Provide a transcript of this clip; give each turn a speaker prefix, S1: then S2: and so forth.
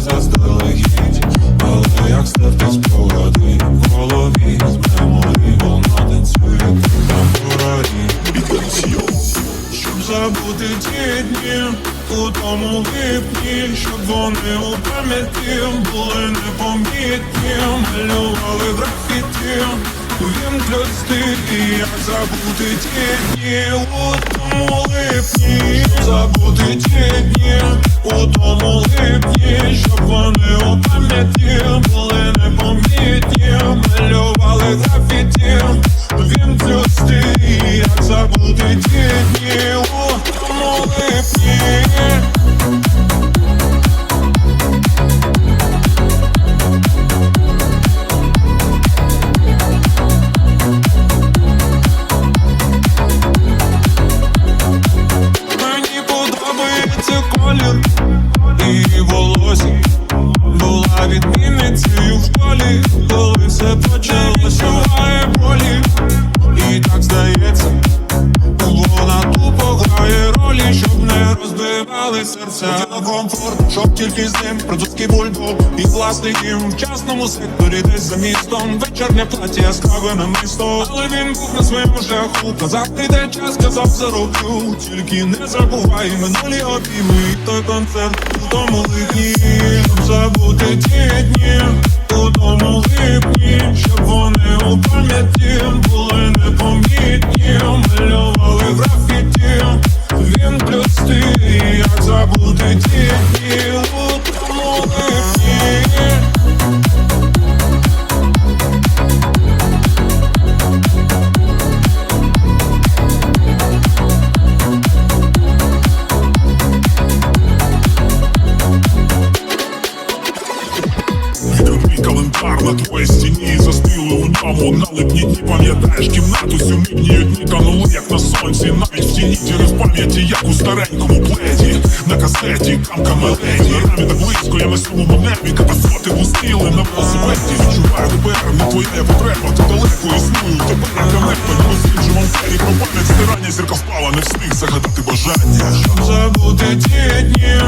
S1: заздалегідь, але як серце спогади голові з меморі вона танцює на курорі. Щоб забути ті дні у тому липні, щоб вони у пам'яті були непомітні, малювали графіті, він і як забути ті дні у тому липні, забути ті дні у тому липні. Серця. Комфорт, щоб тільки з ним французький бульбол і власний дім в частному секторі, десь за містом. Вечірнє плаття яскраве на місто, але він був на своєму шляху. Казав, прийде час, казав, зароблю. Тільки не забувай минулі обійми. Той концерт у тому липні, забути ті дні у тому липні, щоб вони у пам'яті
S2: календар на твоїй стіні. Застили у ньому на липні дні. Пам'ятаєш кімнату сьомітні дні Канули як на сонці, навіть в тіні Через пам'яті, як у старенькому пледі. На касеті, камка меледі Нами так близько, я на сьомому небі. Катафоти пустили на велосипеді. Відчуваю тепер, не твоя потреба Ти далеко існую, тепер як далеко Не досліджував двері про пам'ять стирання Зірка впала, не встиг загадати бажання.
S1: Забути ті дні